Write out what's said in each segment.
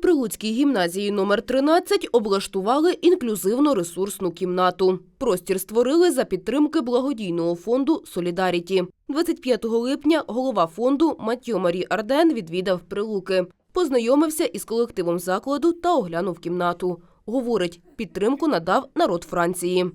Прилуцькій гімназії номер 13 облаштували інклюзивно-ресурсну кімнату. Простір створили за підтримки благодійного фонду «Солідаріті». 25 липня голова фонду Матьо Марі Арден відвідав Прилуки. Познайомився із колективом закладу та оглянув кімнату. Говорить, підтримку надав народ Франції.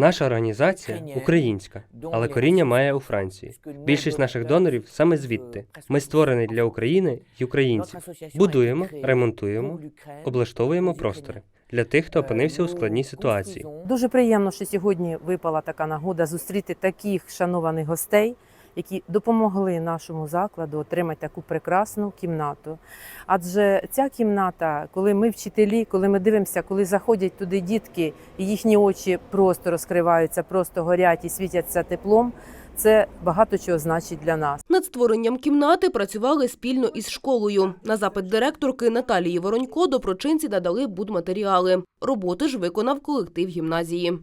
Наша організація українська, але коріння має у Франції. Більшість наших донорів саме звідти. Ми створені для України й українців. Будуємо, ремонтуємо, облаштовуємо простори для тих, хто опинився у складній ситуації. Дуже приємно, що сьогодні випала така нагода зустріти таких шанованих гостей, які допомогли нашому закладу отримати таку прекрасну кімнату. Адже ця кімната, коли ми вчителі, коли ми дивимося, коли заходять туди дітки, і їхні очі просто розкриваються, просто горять і світяться теплом, це багато чого значить для нас. Над створенням кімнати працювали спільно із школою. На запит директорки Наталії Воронько доброчинці надали будматеріали. Роботи ж виконав колектив гімназії.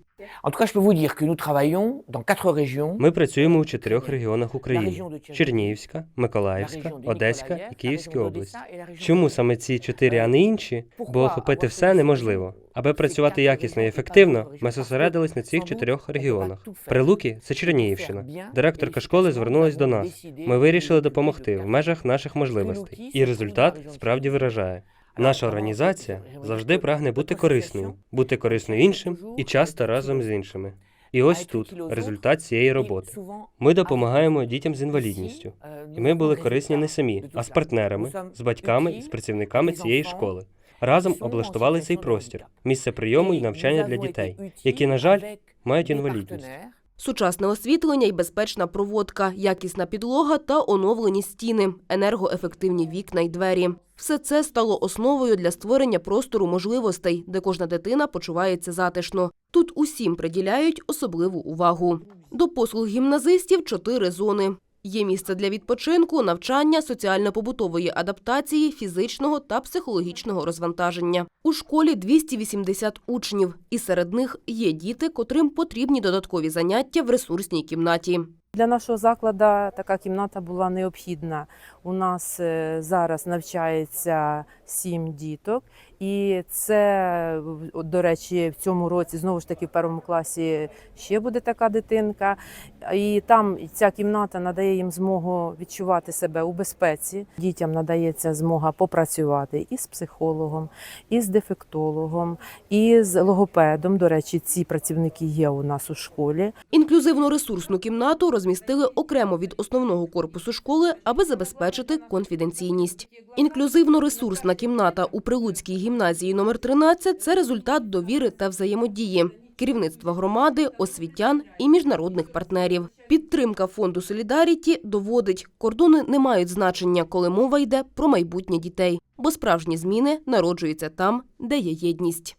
Ми працюємо у чотирьох регіонах України: Чернігівська, Миколаївська, Одеська і Київська область. Чому саме ці чотири, а не інші? Бо охопити все неможливо. Аби працювати якісно і ефективно, ми зосередились на цих чотирьох регіонах. Прилуки це Чернігівщина. Директорка школи звернулась до нас. Ми вирішили допомогти в межах наших можливостей, і результат справді виражає. Наша організація завжди прагне бути корисною, бути корисною іншим і часто разом з іншими. І ось тут результат цієї роботи. Ми допомагаємо дітям з інвалідністю, і ми були корисні не самі, а з партнерами, з батьками з працівниками цієї школи. Разом облаштували цей простір, місце прийому і навчання для дітей, які, на жаль, мають інвалідність. Сучасне освітлення і безпечна проводка, якісна підлога та оновлені стіни, енергоефективні вікна й двері. Все це стало основою для створення простору можливостей, де кожна дитина почувається затишно. Тут усім приділяють особливу увагу. До послуг гімназистів чотири зони. Є місце для відпочинку, навчання, соціально-побутової адаптації, фізичного та психологічного розвантаження. У школі 280 учнів, і серед них є діти, котрим потрібні додаткові заняття в ресурсній кімнаті. Для нашого закладу така кімната була необхідна. У нас е, зараз навчається сім діток, і це, до речі, в цьому році знову ж таки в першому класі ще буде така дитинка. І там ця кімната надає їм змогу відчувати себе у безпеці. Дітям надається змога попрацювати і з психологом, і з дефектологом, і з логопедом. До речі, ці працівники є у нас у школі. Інклюзивно-ресурсну кімнату розмістили окремо від основного корпусу школи, аби забезпечити конфіденційність. Інклюзивно-ресурсна кімната у Прилуцькій гімназії номер 13 – це результат довіри та взаємодії. Керівництва громади, освітян і міжнародних партнерів. Підтримка фонду Солідаріті доводить, кордони не мають значення, коли мова йде про майбутнє дітей, бо справжні зміни народжуються там, де є єдність.